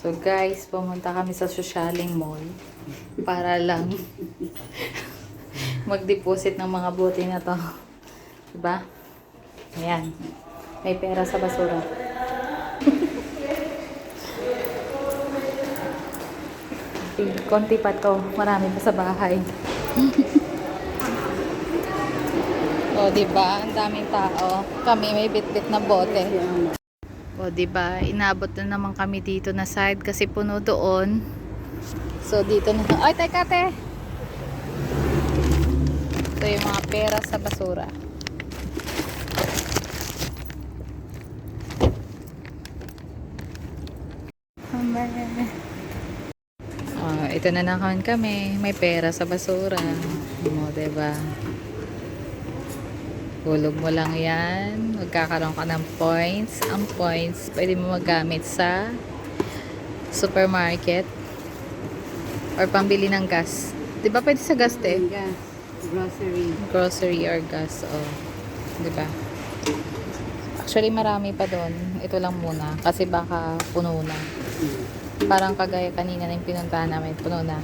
So guys, pumunta kami sa Socialing Mall para lang mag-deposit ng mga bote na to. Diba? Ayan. May pera sa basura. Konti pa to. Marami pa sa bahay. o, diba? Ang daming tao. Kami may bitbit na bote. O, ba? Inabot na naman kami dito na side kasi puno doon. So, dito na. Ay, teka, te! Ito yung mga pera sa basura. Oh, ito na naman kami. May pera sa basura. Mo, diba? Hulog mo lang yan. Magkakaroon ka ng points. Ang points, pwede mo magamit sa supermarket or pambili ng gas. Di ba pwede sa gas, te? Gas, grocery. Grocery or gas. Oh. Di ba? Actually, marami pa doon. Ito lang muna. Kasi baka puno na. Parang kagaya kanina na yung pinuntahan namin. Puno na.